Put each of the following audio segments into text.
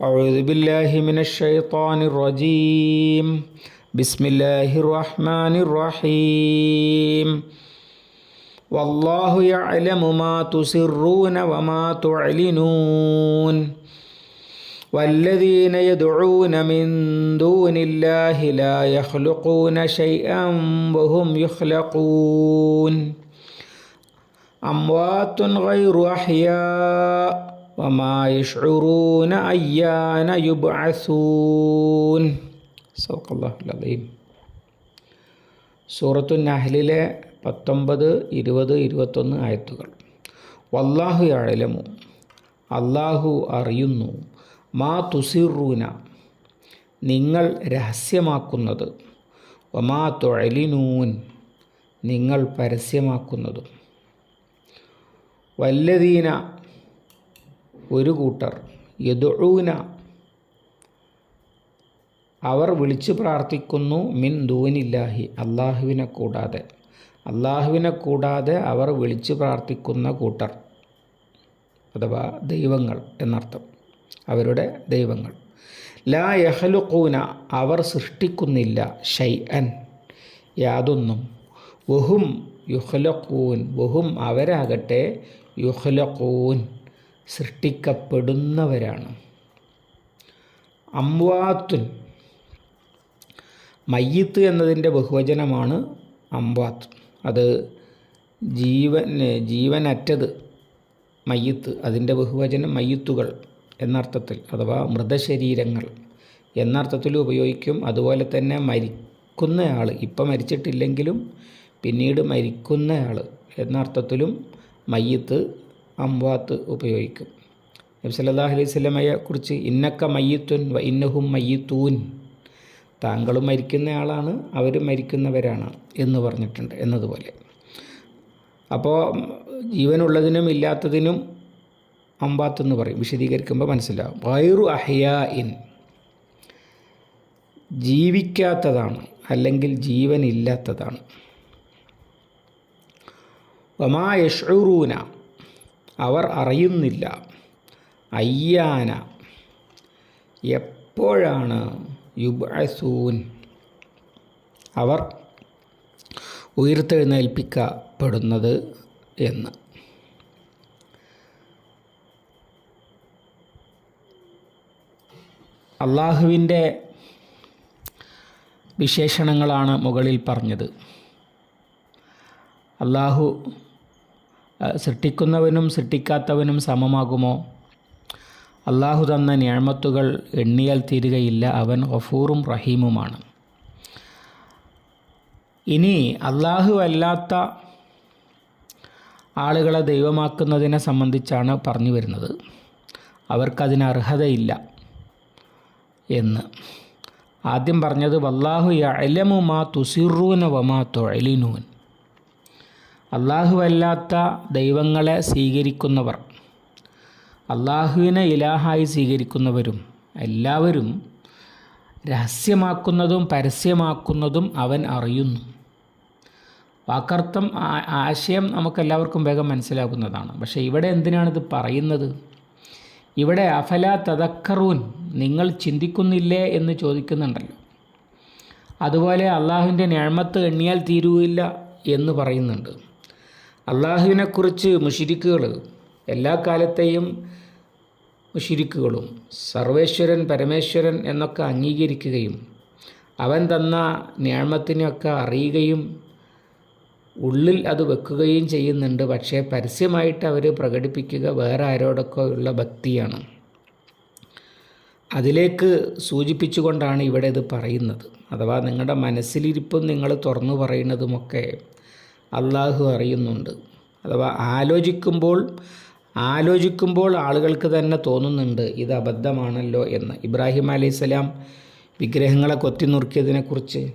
أعوذ بالله من الشيطان الرجيم. بسم الله الرحمن الرحيم. والله يعلم ما تسرون وما تعلنون. والذين يدعون من دون الله لا يخلقون شيئا وهم يخلقون. أموات غير أحياء. അയ്യാന യുബഅസൂൻ. സൂറത്തു നഹ്ലിലെ പത്തൊമ്പത് ഇരുപത് ഇരുപത്തൊന്ന് ആയത്തുകൾ. വല്ലാഹു അഴലമു അള്ളാഹു അറിയുന്നു മാ തുസിറൂന. നിങ്ങൾ രഹസ്യമാക്കുന്നത്. ഒമാ തൊഴലിനൂൻ നിങ്ങൾ പരസ്യമാക്കുന്നതും. വല്ലതീന ഒരു കൂട്ടർ. യദുഊന. അവർ വിളിച്ചു പ്രാർത്ഥിക്കുന്നു മിൻ ദൂനില്ലാഹി അള്ളാഹുവിനെ കൂടാതെ. അള്ളാഹുവിനെ കൂടാതെ അവർ വിളിച്ചു പ്രാർത്ഥിക്കുന്ന കൂട്ടർ അഥവാ ദൈവങ്ങൾ എന്നർത്ഥം. അവരുടെ ദൈവങ്ങൾ. ലാ യഹലുക്കൂന അവർ സൃഷ്ടിക്കുന്നില്ല ഷൈ അൻ യാതൊന്നും. വഹും യുഹലക്കൂൻ വഹും അവരാകട്ടെ യുഹലക്കൂൻ സൃഷ്ടിക്കപ്പെടുന്നവരാണ്. അംവാത്തുൻ. മയ്യത്ത് എന്നതിന്റെ ബഹുവചനമാണ് അംവാത്ത്. അത് ജീവൻ ജീവനറ്റത് മയ്യത്ത്. അതിന്റെ ബഹുവചനം മയ്യത്തുകൾ എന്നർത്ഥത്തിൽ അഥവാ മൃതശരീരങ്ങൾ എന്നർത്ഥത്തിൽ ഉപയോഗിക്കും. അതുപോലെ തന്നെ മരിക്കുന്നയാൾ ഇപ്പം മരിച്ചിട്ടില്ലെങ്കിലും പിന്നീട് മരിക്കുന്നയാൾ എന്നർത്ഥത്തിലും മയ്യത്ത് അംവാത്ത് ഉപയോഗിക്കും. നബി സല്ലല്ലാഹു അലൈഹി സ്വലമയെ കുറിച്ച് ഇന്നക്ക മയ്യത്തുൻ വ ഇന്നഹും മയ്യത്തൂൻ. താങ്കളും മരിക്കുന്നയാളാണ് അവരും മരിക്കുന്നവരാണ് എന്ന് പറഞ്ഞിട്ടുണ്ട് എന്നതുപോലെ. അപ്പോൾ ജീവനുള്ളതിനും ഇല്ലാത്തതിനും അമ്പാത്തെന്ന് പറയും. വിശദീകരിക്കുമ്പോൾ മനസ്സിലാവും. വൈറു അഹയാ ഇൻ ജീവിക്കാത്തതാണ് അല്ലെങ്കിൽ ജീവനില്ലാത്തതാണ്. വമാ യഷൂറൂന അവർ അറിയുന്നില്ല. അയ്യാന എപ്പോഴാണ് യുബസൂൻ അവർ ഉയർത്തെഴുന്നേൽപ്പിക്കപ്പെടുന്നത് എന്ന്. അള്ളാഹുവിന്റെ വിശേഷണങ്ങളാണ് മുകളിൽ പറഞ്ഞത്. അള്ളാഹു സൃഷ്ടിക്കുന്നവനും സൃഷ്ടിക്കാത്തവനും സമമാകുമോ? അള്ളാഹു തന്ന ഞാമത്തുകൾ എണ്ണിയാൽ തീരുകയില്ല. അവൻ ഗഫൂറും റഹീമുമാണ്. ഇനി അള്ളാഹു അല്ലാത്ത ആളുകളെ ദൈവമാക്കുന്നതിനെ സംബന്ധിച്ചാണ് പറഞ്ഞു വരുന്നത്. അവർക്കതിന് അർഹതയില്ല എന്ന്. ആദ്യം പറഞ്ഞത് വല്ലാഹു അലമുമാ തുസിറൂന വമാ തൊഴലിനൂൻ അല്ലാത്ത ദൈവങ്ങളെ സ്വീകരിക്കുന്നവർ അള്ളാഹുവിനെ ഇലാഹായി സ്വീകരിക്കുന്നവരും എല്ലാവരും രഹസ്യമാക്കുന്നതും പരസ്യമാക്കുന്നതും അവൻ അറിയുന്നു. വാക്കർത്ഥം ആശയം നമുക്കെല്ലാവർക്കും വേഗം മനസ്സിലാക്കുന്നതാണ് പക്ഷേ ഇവിടെ എന്തിനാണിത് പറയുന്നത്? ഇവിടെ അഫല തദക്കറൂൻ നിങ്ങൾ ചിന്തിക്കുന്നില്ലേ എന്ന് ചോദിക്കുന്നുണ്ടല്ലോ. അതുപോലെ അള്ളാഹുവിന്റെ ഞാമത്ത് എണ്ണിയാൽ തീരുവില്ല എന്ന് പറയുന്നുണ്ട്. അള്ളാഹുവിനെക്കുറിച്ച് മുഷിരിക്കുകൾ എല്ലാ കാലത്തെയും മുഷിരിക്കുകളും സർവേശ്വരൻ പരമേശ്വരൻ എന്നൊക്കെ അംഗീകരിക്കുകയും അവൻ തന്ന ഞാമത്തിനെയൊക്കെ അറിയുകയും ഉള്ളിൽ അത് വെക്കുകയും ചെയ്യുന്നുണ്ട്. പക്ഷേ പരസ്യമായിട്ട് അവർ പ്രകടിപ്പിക്കുക വേറെ ആരോടൊക്കെ ഉള്ള ഭക്തിയാണ്. അതിലേക്ക് സൂചിപ്പിച്ചുകൊണ്ടാണ് ഇവിടെ ഇത് പറയുന്നത്. അഥവാ നിങ്ങളുടെ മനസ്സിലിരിപ്പും നിങ്ങൾ തുറന്നു പറയുന്നതുമൊക്കെ അള്ളാഹു അറിയുന്നുണ്ട്. അഥവാ ആലോചിക്കുമ്പോൾ ആലോചിക്കുമ്പോൾ ആളുകൾക്ക് തന്നെ തോന്നുന്നുണ്ട് ഇത് അബദ്ധമാണല്ലോ എന്ന്. ഇബ്രാഹിം അലൈഹിസ്സലാം വിഗ്രഹങ്ങളെ കൊത്തി നുറുക്കിയതിനെക്കുറിച്ച്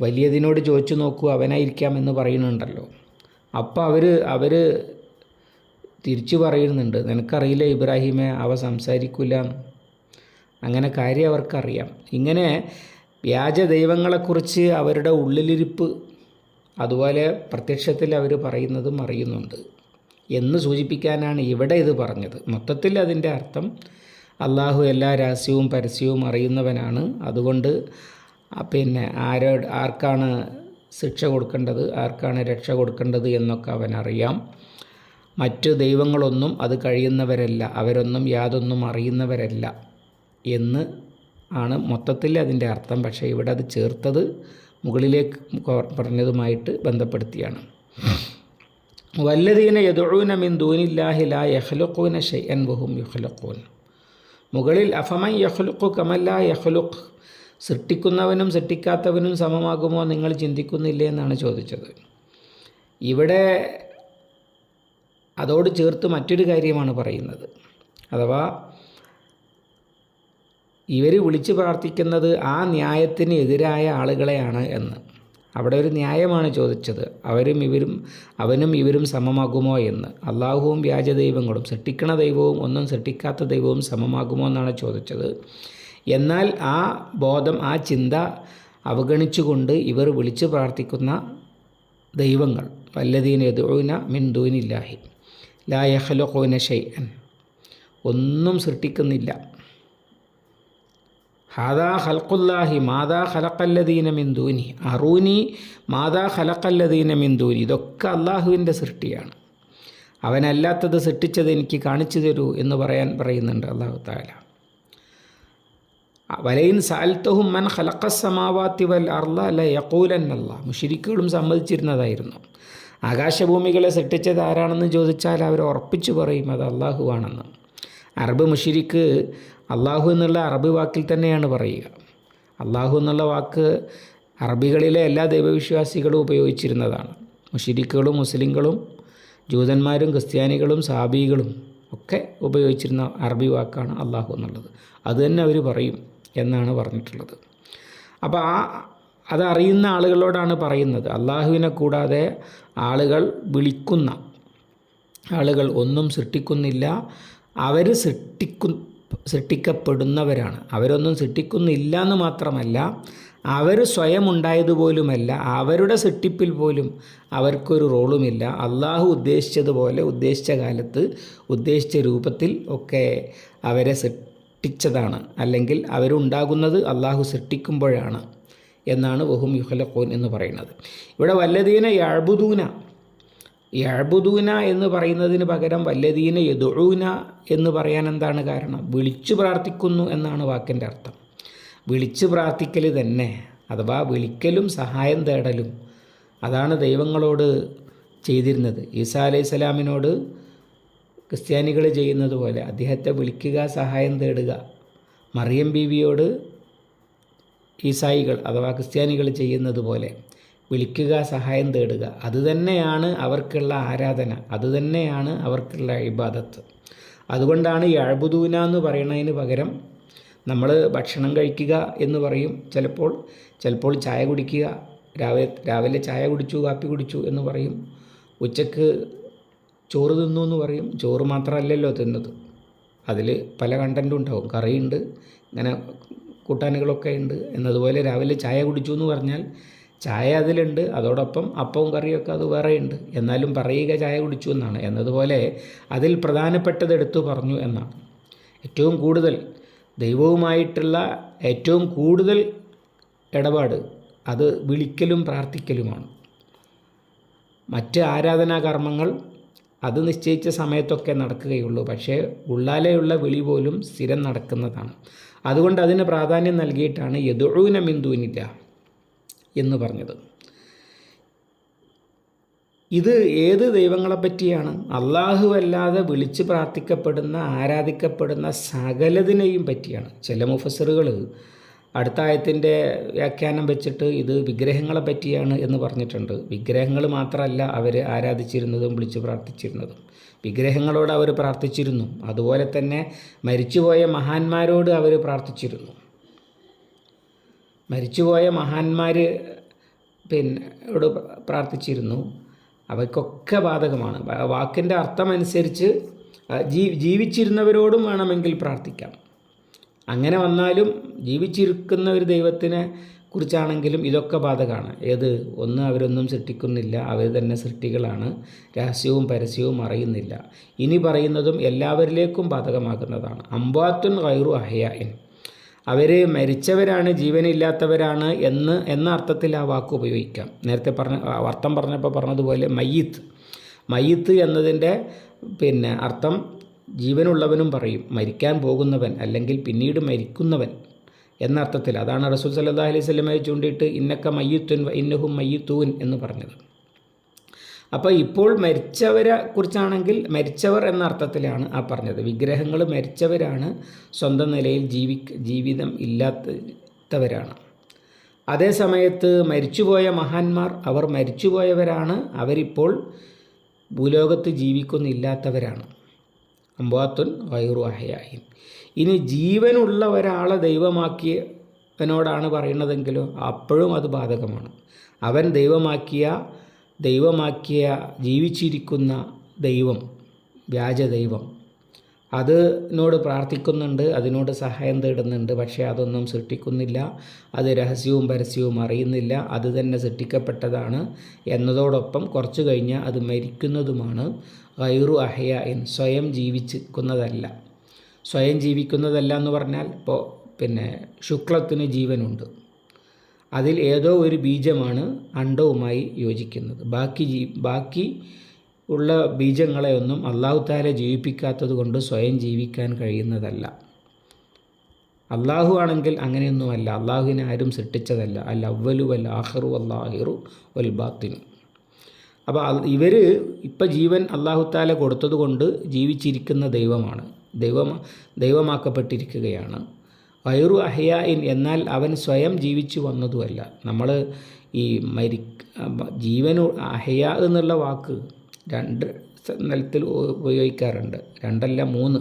വലിയതിനോട് ചോദിച്ചു നോക്കൂ അവനായിരിക്കാം എന്ന് പറയുന്നുണ്ടല്ലോ. അപ്പോൾ അവർ അവർ തിരിച്ചു പറയുന്നുണ്ട് നിനക്കറിയില്ല ഇബ്രാഹിമെ അവ സംസാരിക്കില്ല അങ്ങനെ കാര്യം അവർക്കറിയാം. ഇങ്ങനെ വ്യാജ ദൈവങ്ങളെക്കുറിച്ച് അവരുടെ ഉള്ളിലിരിപ്പ് അതുപോലെ പ്രത്യക്ഷത്തിൽ അവർ പറയുന്നതും അറിയുന്നുണ്ട് എന്ന് സൂചിപ്പിക്കാനാണ് ഇവിടെ ഇത് പറഞ്ഞത്. മൊത്തത്തിൽ അതിന്റെ അർത്ഥം അള്ളാഹു എല്ലാ രഹസ്യവും പരസ്യവും അറിയുന്നവനാണ്. അതുകൊണ്ട് പിന്നെ ആരോ ആർക്കാണ് ശിക്ഷ കൊടുക്കേണ്ടത് ആർക്കാണ് രക്ഷ കൊടുക്കേണ്ടത് എന്നൊക്കെ അവനറിയാം മറ്റു ദൈവങ്ങളൊന്നും അത് കഴിയുന്നവരല്ല അവരൊന്നും യാതൊന്നും അറിയുന്നവരല്ല എന്ന് ആണ് മൊത്തത്തിൽ അതിന്റെ അർത്ഥം. പക്ഷേ ഇവിടെ അത് ചേർത്തത് മുകളിലേക്ക് പറഞ്ഞതുമായിട്ട് ബന്ധപ്പെടുത്തിയാണ്. വല്ലദീന യദുഊന മിൻ ദൂനില്ലാഹി ലാ യഖ്ലുഖൂന ഷൈഅൻ വഹും യഖ്ലുഖൂൻ. മുകളിൽ അഫമൻ യഹ്ലുഖു കമല്ല യഹ്ലുഖ് സൃഷ്ടിക്കുന്നവനും സൃഷ്ടിക്കാത്തവനും സമമാകുമോ നിങ്ങൾ ചിന്തിക്കുന്നില്ലേ എന്നാണ് ചോദിച്ചത്. ഇവിടെ അതോട് ചേർത്ത് മറ്റൊരു കാര്യമാണ് പറയുന്നത്. അഥവാ ഇവർ വിളിച്ചു പ്രാർത്ഥിക്കുന്നത് ആ ന്യായത്തിന് എതിരായ ആളുകളെയാണ് എന്ന്. അവിടെ ഒരു ന്യായമാണ് ചോദിച്ചത്. അവരും ഇവരും അവനും ഇവരും സമമാകുമോ എന്ന്. അള്ളാഹുവും വ്യാജ ദൈവങ്ങളും സൃഷ്ടിക്കണ ദൈവവും ഒന്നും സൃഷ്ടിക്കാത്ത ദൈവവും സമമാകുമോ എന്നാണ് ചോദിച്ചത്. എന്നാൽ ആ ബോധം ആ ചിന്ത അവഗണിച്ചുകൊണ്ട് ഇവർ വിളിച്ചു പ്രാർത്ഥിക്കുന്ന ദൈവങ്ങൾ വല്ലതീന എതുന മിൻ ലായഹലോ കോന ഷൈഅൻ ഒന്നും സൃഷ്ടിക്കുന്നില്ല. ഹാദാ ഖൽഖുല്ലാഹി മാതാ ഖലഖല്ലദീന മിൻ ദൂനി. അറൂനി മാതാ ഖലഖല്ലദീന മിൻ ദൂനി. ഇതൊക്കെ അള്ളാഹുവിന്റെ സൃഷ്ടിയാണ്. അവനല്ലാത്തത് സൃഷ്ടിച്ചത് എനിക്ക് കാണിച്ചു തരൂ എന്ന് പറയാൻ പറയുന്നുണ്ട് അള്ളാഹു താല വലയിൻ സാൽത്തഹും മൻ ഖലഖസമാവാത്തി വൽ അർല അല്ല യക്കൂലന്നല്ല മുഷിരിക്കുകളും സമ്മതിച്ചിരുന്നതായിരുന്നു. ആകാശഭൂമികളെ സൃഷ്ടിച്ചത് ആരാണെന്ന് ചോദിച്ചാൽ അവർ ഉറപ്പിച്ചു പറയും അത് അള്ളാഹുവാണെന്ന്. അറബ് മുഷിരിക്ക് അള്ളാഹു എന്നുള്ള അറബി വാക്കിൽ തന്നെയാണ് പറയുക. അള്ളാഹു എന്നുള്ള വാക്ക് അറബികളിലെ എല്ലാ ദൈവവിശ്വാസികളും ഉപയോഗിച്ചിരുന്നതാണ്. മുഷിരിക്കുകളും മുസ്ലിങ്ങളും ജൂതന്മാരും ക്രിസ്ത്യാനികളും സാബികളും ഒക്കെ ഉപയോഗിച്ചിരുന്ന അറബി വാക്കാണ് അള്ളാഹു എന്നുള്ളത്. അത് തന്നെ അവർ പറയും എന്നാണ് പറഞ്ഞിട്ടുള്ളത്. അപ്പോൾ ആ അതറിയുന്ന ആളുകളോടാണ് പറയുന്നത്. അള്ളാഹുവിനെ കൂടാതെ ആളുകൾ വിളിക്കുന്ന ആളുകൾ ഒന്നും സൃഷ്ടിക്കുന്നില്ല അവർ സൃഷ്ടിക്കു സൃഷ്ടിക്കപ്പെടുന്നവരാണ്. അവരൊന്നും സൃഷ്ടിക്കുന്നില്ല എന്ന് മാത്രമല്ല അവർ സ്വയം ഉണ്ടായതുപോലുമല്ല അവരുടെ സൃഷ്ടിപ്പിൽ പോലും അവർക്കൊരു റോളുമില്ല. അള്ളാഹു ഉദ്ദേശിച്ചതുപോലെ ഉദ്ദേശിച്ച കാലത്ത് ഉദ്ദേശിച്ച രൂപത്തിൽ ഒക്കെ അവരെ സൃഷ്ടിച്ചതാണ്. അല്ലെങ്കിൽ അവരുണ്ടാകുന്നത് അള്ളാഹു സൃഷ്ടിക്കുമ്പോഴാണ് എന്നാണ് വഹും യുഹലഖോൻ എന്ന് പറയുന്നത്. ഇവിടെ വല്ലതീന യഴുബുദൂന യഴുബുദൂന എന്ന് പറയുന്നതിന് പകരം വല്ലതീന യദുഴൂന എന്ന് പറയാൻ എന്താണ് കാരണം? വിളിച്ചു പ്രാർത്ഥിക്കുന്നു എന്നാണ് വാക്കിന്റെ അർത്ഥം. വിളിച്ചു പ്രാർത്ഥിക്കൽ തന്നെ അഥവാ വിളിക്കലും സഹായം തേടലും അതാണ് ദൈവങ്ങളോട് ചെയ്തിരുന്നത്. ഈസാ അലൈഹി സ്വലാമിനോട് ക്രിസ്ത്യാനികൾ ചെയ്യുന്നത് പോലെ അദ്ദേഹത്തെ വിളിക്കുക സഹായം തേടുക. മറിയം ബീവിയോട് ഈസായികൾ അഥവാ ക്രിസ്ത്യാനികൾ ചെയ്യുന്നത് പോലെ വിളിക്കുക സഹായം തേടുക. അതുതന്നെയാണ് അവർക്കുള്ള ആരാധന. അതുതന്നെയാണ് അവർക്കുള്ള ഇബാദത്ത്. അതുകൊണ്ടാണ് ഈ അഴുബുദൂന എന്ന് പറയുന്നതിന് പകരം നമ്മൾ ഭക്ഷണം കഴിക്കുക എന്ന് പറയും. ചിലപ്പോൾ ചിലപ്പോൾ ചായ കുടിക്കുക രാവിലെ രാവിലെ ചായ കുടിച്ചു കാപ്പി കുടിച്ചു എന്ന് പറയും. ഉച്ചയ്ക്ക് ചോറ് തിന്നു എന്ന് പറയും. ചോറ് മാത്രമല്ലല്ലോ തിന്നത്. അതിൽ പല കണ്ടന്റും ഉണ്ടാവും. കറിയുണ്ട് ഇങ്ങനെ കൂട്ടാനുകളൊക്കെ ഉണ്ട്. എന്നതുപോലെ രാവിലെ ചായ കുടിച്ചു എന്ന് പറഞ്ഞാൽ ചായ അതിലുണ്ട് അതോടൊപ്പം അപ്പവും കറിയൊക്കെ അത് വേറെയുണ്ട്. എന്നാലും പറയുക ചായ കുടിച്ചു എന്നാണ്. എന്നതുപോലെ അതിൽ പ്രധാനപ്പെട്ടത് എടുത്തു പറഞ്ഞു എന്നാണ്. ഏറ്റവും കൂടുതൽ ദൈവവുമായിട്ടുള്ള ഏറ്റവും കൂടുതൽ ഇടപാട് അത് വിളിക്കലും പ്രാർത്ഥിക്കലുമാണ്. മറ്റ് ആരാധനാ കർമ്മങ്ങൾ അത് നിശ്ചയിച്ച സമയത്തൊക്കെ നടക്കുകയുള്ളൂ. പക്ഷേ ഉള്ളാലെയുള്ള വിളി പോലും സ്ഥിരം നടക്കുന്നതാണ്. അതുകൊണ്ട് അതിന് പ്രാധാന്യം നൽകിയിട്ടാണ് യദുഴുവിനമിന്ദുവിനില്ല എന്ന് പറഞ്ഞത്. ഇത് ഏത് ദൈവങ്ങളെ പറ്റിയാണ്? അള്ളാഹു അല്ലാതെ വിളിച്ച് പ്രാർത്ഥിക്കപ്പെടുന്ന ആരാധിക്കപ്പെടുന്ന സകലതിനെയും പറ്റിയാണ്. ചില മുഫസറുകൾ അടുത്ത ആയത്തിന്റെ വ്യാഖ്യാനം വെച്ചിട്ട് ഇത് വിഗ്രഹങ്ങളെ പറ്റിയാണ് എന്ന് പറഞ്ഞിട്ടുണ്ട്. വിഗ്രഹങ്ങൾ മാത്രമല്ല അവർ ആരാധിച്ചിരുന്നതും വിളിച്ച് പ്രാർത്ഥിച്ചിരുന്നതും. വിഗ്രഹങ്ങളോട് അവർ പ്രാർത്ഥിച്ചിരുന്നു. അതുപോലെ തന്നെ മരിച്ചുപോയ മഹാന്മാരോട് അവർ പ്രാർത്ഥിച്ചിരുന്നു. മരിച്ചുപോയ മഹാന്മാർ പിന്നെ ഇവിടെ പ്രാർത്ഥിച്ചിരുന്നു. അവയ്ക്കൊക്കെ ബാധകമാണ്. വാക്കിന്റെ അർത്ഥമനുസരിച്ച് ജീ ജീവിച്ചിരുന്നവരോടും വേണമെങ്കിൽ പ്രാർത്ഥിക്കാം. അങ്ങനെ വന്നാലും ജീവിച്ചിരിക്കുന്ന ഒരു ദൈവത്തിനെ കുറിച്ചാണെങ്കിലും ഇതൊക്കെ ബാധകമാണ്. ഏത്? ഒന്ന് അവരൊന്നും സൃഷ്ടിക്കുന്നില്ല. അവർ തന്നെ സൃഷ്ടികളാണ്. രഹസ്യവും പരസ്യവും അറിയുന്നില്ല. ഇനി പറയുന്നതും എല്ലാവരിലേക്കും ബാധകമാകുന്നതാണ്. അമ്പാത്തുൻ ഗൈറു അഹയാൻ അവർ മരിച്ചവരാണ് ജീവനില്ലാത്തവരാണ് എന്ന് എന്ന അർത്ഥത്തിൽ ആ വാക്ക് ഉപയോഗിക്കാം. നേരത്തെ പറഞ്ഞ അർത്ഥം പറഞ്ഞപ്പോൾ പറഞ്ഞതുപോലെ മയ്യത്ത്. മയ്യത്ത് എന്നതിന്റെ പിന്നെ അർത്ഥം ജീവനുള്ളവനും പറയും മരിക്കാൻ പോകുന്നവൻ അല്ലെങ്കിൽ പിന്നീട് മരിക്കുന്നവൻ എന്ന അർത്ഥത്തിൽ. അതാണ് റസൂൽ സല്ലാ അലൈഹി സ്വലമയെ ചൂണ്ടിയിട്ട് ഇന്നക്ക മയ്യത്തുൻ ഇന്നഹും മയ്യത്തൂൻ എന്ന് പറഞ്ഞത്. അപ്പോൾ ഇപ്പോൾ മരിച്ചവരെ കുറിച്ചാണെങ്കിൽ മരിച്ചവർ എന്ന അർത്ഥത്തിലാണ് ആ പറഞ്ഞത്. വിഗ്രഹങ്ങൾ മരിച്ചവരാണ് സ്വന്തം നിലയിൽ ജീവി ജീവിതം ഇല്ലാത്തവരാണ്. അതേ സമയത്ത് മരിച്ചുപോയ മഹാന്മാർ അവർ മരിച്ചുപോയവരാണ് അവരിപ്പോൾ ഭൂലോകത്ത് ജീവിക്കുന്നില്ലാത്തവരാണ്. അമ്പാത്തുൻ വൈറുവാഹയായി ഇനി ജീവനുള്ള ഒരാളെ ദൈവമാക്കിയവനോടാണ് പറയുന്നതെങ്കിലോ അപ്പോഴും അത് ബാധകമാണ്. അവൻ ദൈവമാക്കിയ ദൈവമാക്കിയ ജീവിച്ചിരിക്കുന്ന ദൈവം വ്യാജ ദൈവം. അതിനോട് പ്രാർത്ഥിക്കുന്നുണ്ട് അതിനോട് സഹായം തേടുന്നുണ്ട് പക്ഷേ അതൊന്നും സൃഷ്ടിക്കുന്നില്ല അത് രഹസ്യവും പരസ്യവും അറിയുന്നില്ല അത് തന്നെ സൃഷ്ടിക്കപ്പെട്ടതാണ് എന്നതോടൊപ്പം കുറച്ചു കഴിഞ്ഞാൽ അത് മരിക്കുന്നതുമാണ്. ഗൈറു അഹയ എന്ന് സ്വയം ജീവിച്ചിരിക്കുന്നതല്ല. സ്വയം ജീവിക്കുന്നതല്ല എന്ന് പറഞ്ഞാൽ ഇപ്പോൾ പിന്നെ ശുക്ലത്തിന് ജീവനുണ്ട്. അതിൽ ഏതോ ഒരു ബീജമാണ് അണ്ടവുമായി യോജിക്കുന്നത്. ബാക്കി ജീ ബാക്കി ഉള്ള ബീജങ്ങളെയൊന്നും അള്ളാഹു താല ജീവിപ്പിക്കാത്തത് കൊണ്ട് സ്വയം ജീവിക്കാൻ കഴിയുന്നതല്ല. അള്ളാഹു ആണെങ്കിൽ അങ്ങനെയൊന്നുമല്ല. അള്ളാഹുവിനെ ആരും സൃഷ്ടിച്ചതല്ല. അൽ അവലു വൽ ആഹറു അല്ലാഹിറു വൽ ബാത്തിനു അപ്പോൾ ഇവർ ഇപ്പം ജീവൻ അള്ളാഹു താല കൊടുത്തത് കൊണ്ട് ജീവിച്ചിരിക്കുന്ന ദൈവമാണ്. ദൈവം ദൈവമാക്കപ്പെട്ടിരിക്കുകയാണ്. വയറു അഹയായിൻ എന്നാൽ അവൻ സ്വയം ജീവിച്ചു വന്നതുമല്ല. നമ്മൾ ഈ മരി ജീവൻ അഹയ എന്നുള്ള വാക്ക് രണ്ട് നിലത്തിൽ ഉപയോഗിക്കാറുണ്ട്. രണ്ടല്ല മൂന്ന്.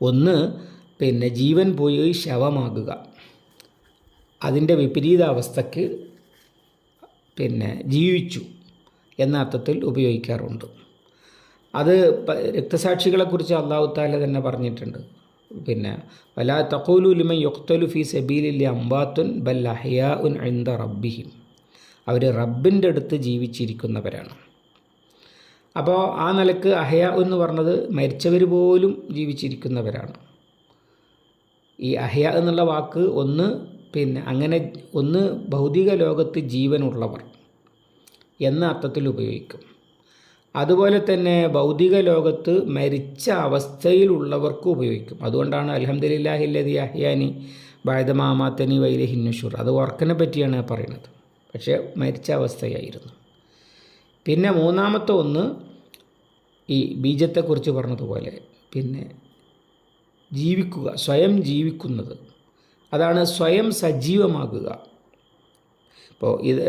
ഒന്ന് പിന്നെ ജീവൻ പോയി ശവമാകുക. അതിന്റെ വിപരീതാവസ്ഥയ്ക്ക് പിന്നെ ജീവിച്ചു എന്ന അർത്ഥത്തിൽ ഉപയോഗിക്കാറുണ്ട്. അത് രക്തസാക്ഷികളെക്കുറിച്ച് അള്ളാഹു താല തന്നെ പറഞ്ഞിട്ടുണ്ട്. പിന്നെ വലാ തഖൂലു യൊക്തലു ഫി സബീലില്ല അമ്പാത്തുൻ ബൽ ഉൻ ഇന്ദ റബ്ബിഹിം. അവർ റബ്ബിന്റെ അടുത്ത് ജീവിച്ചിരിക്കുന്നവരാണ്. അപ്പോൾ ആ നിലയ്ക്ക് അഹയ എന്ന് പറഞ്ഞത് മരിച്ചവർ പോലും ജീവിച്ചിരിക്കുന്നവരാണ്. ഈ അഹയ എന്നുള്ള വാക്ക് ഒന്ന് പിന്നെ അങ്ങനെ ഒന്ന് ഭൗതിക ലോകത്ത് ജീവനുള്ളവർ എന്ന അർത്ഥത്തിൽ ഉപയോഗിക്കും. അതുപോലെ തന്നെ ഭൗതിക ലോകത്ത് മരിച്ച അവസ്ഥയിലുള്ളവർക്ക് ഉപയോഗിക്കും. അതുകൊണ്ടാണ് അലഹമ്മദില്ലാഹില്ലതി അഹ്യാനി ബായതമാമാത്തനി വൈരഹിന്നുഷൂർ അത് ഓർക്കനെ പറ്റിയാണ് പറയുന്നത്. പക്ഷേ മരിച്ച അവസ്ഥയായിരുന്നു. പിന്നെ മൂന്നാമത്തെ ഒന്ന് ഈ ബീജത്തെക്കുറിച്ച് പറഞ്ഞതുപോലെ പിന്നെ ജീവിക്കുക സ്വയം ജീവിക്കുന്നത്. അതാണ് സ്വയം സജീവമാകുക. ഇപ്പോൾ ഇത്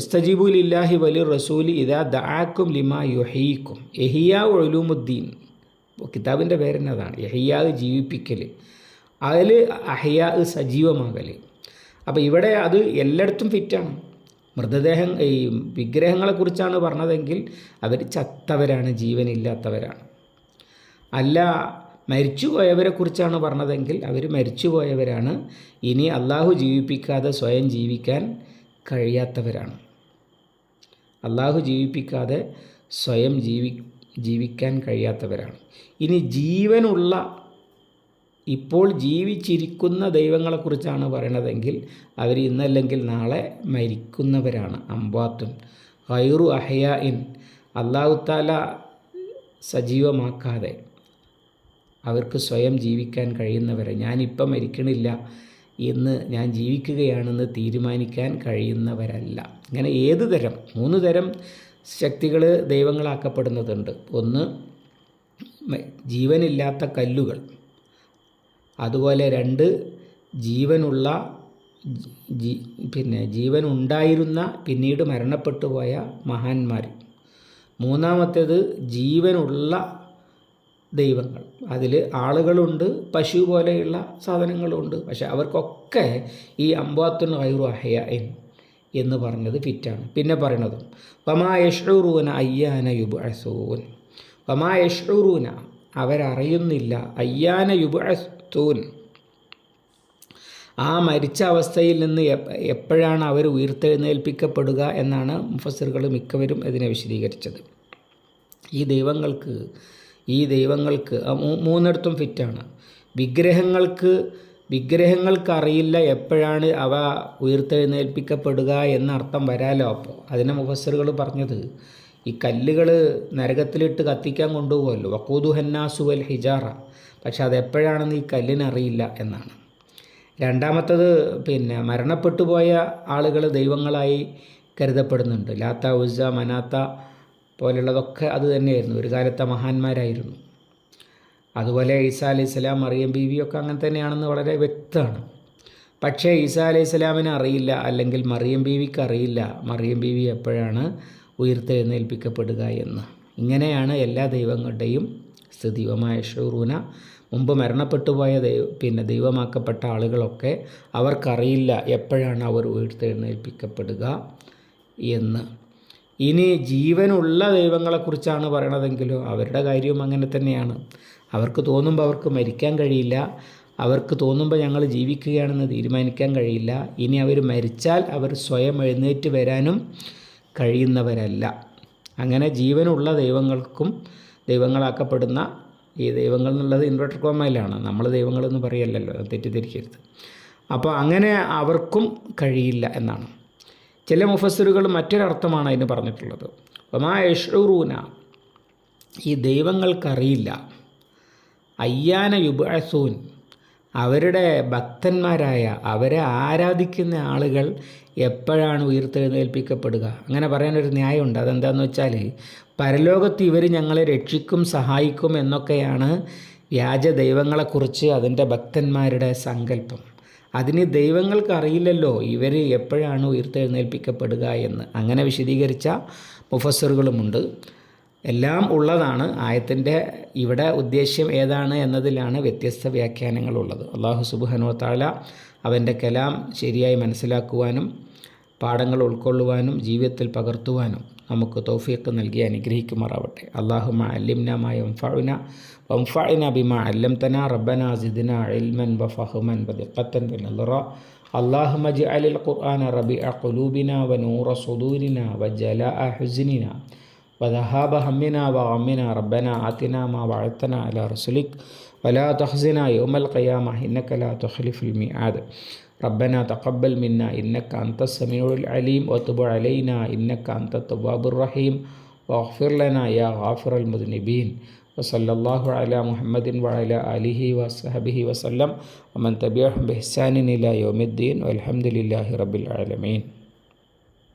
ഇസ്തജീബുലില്ലാഹി വലി റസൂലി ഇതാ ദാക്കും ലിമാ യുഹീക്കും എഹിയാ ഒഴുലുമുദ്ദീൻ കിതാബിന്റെ പേരെന്നതാണ്. യഹിയാ ജീവിപ്പിക്കൽ അതിൽ അഹിയാ സജീവമാകൽ അപ്പോൾ ഇവിടെ അത് എല്ലായിടത്തും ഫിറ്റാണ്. മൃതദേഹം ഈ വിഗ്രഹങ്ങളെക്കുറിച്ചാണ് പറഞ്ഞതെങ്കിൽ അവർ ചത്തവരാണ് ജീവനില്ലാത്തവരാണ്. അല്ല മരിച്ചുപോയവരെക്കുറിച്ചാണ് പറഞ്ഞതെങ്കിൽ അവർ മരിച്ചുപോയവരാണ്. ഇനി അള്ളാഹു ജീവിപ്പിക്കാതെ സ്വയം ജീവിക്കാൻ കഴിയാത്തവരാണ്. അള്ളാഹു ജീവിപ്പിക്കാതെ സ്വയം ജീവി ജീവിക്കാൻ കഴിയാത്തവരാണ്. ഇനി ജീവനുള്ള ഇപ്പോൾ ജീവിച്ചിരിക്കുന്ന ദൈവങ്ങളെക്കുറിച്ചാണ് പറയണതെങ്കിൽ അവർ ഇന്നല്ലെങ്കിൽ നാളെ മരിക്കുന്നവരാണ്. അമ്പാത്തുൻ ഹൈറു അഹയ ഇൻ അള്ളാഹുത്താല സജീവമാക്കാതെ അവർക്ക് സ്വയം ജീവിക്കാൻ കഴിയുന്നവരെ. ഞാനിപ്പം മരിക്കണില്ല. എന്ന് ഞാൻ ജീവിക്കുകയാണെന്ന് തീരുമാനിക്കാൻ കഴിയുന്നവരല്ല. ഇങ്ങനെ ഏത് തരം മൂന്ന് തരം ശക്തികൾ ദൈവങ്ങളാക്കപ്പെടുന്നതുണ്ട്. ഒന്ന് ജീവനില്ലാത്ത കല്ലുകൾ. അതുപോലെ രണ്ട് ജീവനുള്ള ജീ പിന്നെ ജീവൻ ഉണ്ടായിരുന്ന പിന്നീട് മരണപ്പെട്ടു പോയ മഹാന്മാർ. മൂന്നാമത്തേത് ജീവനുള്ള ദൈവങ്ങൾ. അതിൽ ആളുകളുണ്ട് പശു പോലെയുള്ള സാധനങ്ങളുണ്ട്. പക്ഷെ അവർക്കൊക്കെ ഈ അമ്പാത്തുൻ ഹൈറു അഹയ എന്ന് പറഞ്ഞത് ഫിറ്റാണ്. പിന്നെ പറയണതും പമാ യഷ്റൂന അയ്യാന യുബഅസൂൻ. പമാ യഷ്റൂന അവരറിയുന്നില്ല അയ്യാന യുബഅസ്തൂൻ. ആ മരിച്ച അവസ്ഥയിൽ നിന്ന് എപ്പോഴാണ് അവർ ഉയർത്തെഴുന്നേൽപ്പിക്കപ്പെടുക എന്നാണ് മുഫസറുകൾ മിക്കവരും ഇതിനെ വിശദീകരിച്ചത്. ഈ ദൈവങ്ങൾക്ക് ഈ ദൈവങ്ങൾക്ക് മൂന്നിടത്തും ഫിറ്റാണ്. വിഗ്രഹങ്ങൾക്ക് വിഗ്രഹങ്ങൾക്കറിയില്ല എപ്പോഴാണ് അവ ഉയർത്തെഴുന്നേൽപ്പിക്കപ്പെടുക എന്ന അർത്ഥം വരാലോ അപ്പോൾ. അതിനെ മുഫസറുകൾ പറഞ്ഞത് ഈ കല്ലുകൾ നരകത്തിലിട്ട് കത്തിക്കാൻ കൊണ്ടുപോകുമല്ലോ വക്കൂദു ഹന്നാസുവൽ ഹിജാറ. പക്ഷെ അതെപ്പോഴാണെന്ന് ഈ കല്ലിനറിയില്ല എന്നാണ്. രണ്ടാമത്തത് പിന്നെ മരണപ്പെട്ടു പോയ ആളുകൾ ദൈവങ്ങളായി കരുതപ്പെടുന്നുണ്ട്. ലാത്ത ഉസ മനാത്ത പോലുള്ളതൊക്കെ അത് തന്നെയായിരുന്നു. ഒരു കാലത്തെ മഹാന്മാരായിരുന്നു. അതുപോലെ ഈസാ അലൈഹി സ്വലാം മറിയം ബീവിയൊക്കെ അങ്ങനെ തന്നെയാണെന്ന് വളരെ വ്യക്തമാണ്. പക്ഷേ ഈസാ അലൈഹി സ്വലാമിനെ അറിയില്ല അല്ലെങ്കിൽ മറിയം ബീവിക്ക് അറിയില്ല മറിയം ബീവി എപ്പോഴാണ് ഉയർത്തെഴുന്നേൽപ്പിക്കപ്പെടുക എന്ന്. ഇങ്ങനെയാണ് എല്ലാ ദൈവങ്ങളുടെയും സ്ഥിതി ഷൂറൂന. മുമ്പ് മരണപ്പെട്ടു പോയ ദൈവ പിന്നെ ദൈവമാക്കപ്പെട്ട ആളുകളൊക്കെ അവർക്കറിയില്ല എപ്പോഴാണ് അവർ ഉയർത്തെഴുന്നേൽപ്പിക്കപ്പെടുക എന്ന്. ഇനി ജീവനുള്ള ദൈവങ്ങളെക്കുറിച്ചാണ് പറയണതെങ്കിലോ അവരുടെ കാര്യവും അങ്ങനെ തന്നെയാണ്. അവർക്ക് തോന്നുമ്പോൾ അവർക്ക് മരിക്കാൻ കഴിയില്ല. അവർക്ക് തോന്നുമ്പോൾ ഞങ്ങൾ ജീവിക്കുകയാണെന്ന് തീരുമാനിക്കാൻ കഴിയില്ല. ഇനി അവർ മരിച്ചാൽ അവർ സ്വയം എഴുന്നേറ്റ് വരാനും കഴിയുന്നവരല്ല. അങ്ങനെ ജീവനുള്ള ദൈവങ്ങൾക്കും ദൈവങ്ങളാക്കപ്പെടുന്ന ഈ ദൈവങ്ങൾ എന്നുള്ളത് ഇൻവെർട്ടർ കോമയിലാണ്. നമ്മൾ ദൈവങ്ങളെന്ന് പറയല്ലല്ലോ തെറ്റിദ്ധരിക്കരുത്. അപ്പോൾ അങ്ങനെ അവർക്കും കഴിയില്ല എന്നാണ്. ചില മുഫസറുകൾ മറ്റൊരർത്ഥമാണ് അതിന് പറഞ്ഞിട്ടുള്ളത്. ഒമാ യഷൂറൂന ഈ ദൈവങ്ങൾക്കറിയില്ല. അയ്യാന യുബസൂൻ അവരുടെ ഭക്തന്മാരായ അവരെ ആരാധിക്കുന്ന ആളുകൾ എപ്പോഴാണ് ഉയർത്തെഴുന്നേൽപ്പിക്കപ്പെടുക? അങ്ങനെ പറയാനൊരു ന്യായമുണ്ട്. അതെന്താണെന്ന് വെച്ചാൽ പരലോകത്ത് ഇവർ ഞങ്ങളെ രക്ഷിക്കും സഹായിക്കും എന്നൊക്കെയാണ് വ്യാജ ദൈവങ്ങളെക്കുറിച്ച് അതിന്റെ ഭക്തന്മാരുടെ സങ്കല്പം. അതിന് ദൈവങ്ങൾക്ക് അറിയില്ലല്ലോ ഇവർ എപ്പോഴാണ് ഉയർത്തെഴുന്നേൽപ്പിക്കപ്പെടുക എന്ന്. അങ്ങനെ വിശദീകരിച്ച മുഫസറുകളുമുണ്ട് എല്ലാം ഉള്ളതാണ്. ആയത്തിന്റെ ഇവിടെ ഉദ്ദേശ്യം ഏതാണ് എന്നതിലാണ് വ്യത്യസ്ത വ്യാഖ്യാനങ്ങളുള്ളത്. അള്ളാഹു സുബുഹനോ താല അവന്റെ കലാം ശരിയായി മനസ്സിലാക്കുവാനും പാഠങ്ങൾ ഉൾക്കൊള്ളുവാനും ജീവിതത്തിൽ പകർത്തുവാനും. നമുക്ക് തൗഫീഖ് നൽകി അനുഗ്രഹിക്കുമാറാവട്ടെ അള്ളാഹുമ അല്ലിംന വംഫഅന വംഫഅന ബിമ അല്ലംതന റബ്ബന സിദ്ന ഇൽമൻ വഫഹമൻ വദിഖത്തൻ ബിനളറ اللهم اجعل القرآن ربيع قلوبنا ونور صدورنا وجلاء حزننا وذهاب همنا وغمنا ربنا آتنا ما وعدتنا على رسلك ولا تخزنا يوم القيامة إنك لا تخلف الميعاد ربنا تقبل منا إنك أنت السميع العليم وتب علينا إنك أنت التواب الرحيم واغفر لنا يا غافر المذنبين وصلى الله على محمد وعلى آله وصحبه وسلم ومن تبعهم بإحسان إلى يوم الدين والحمد لله رب العالمين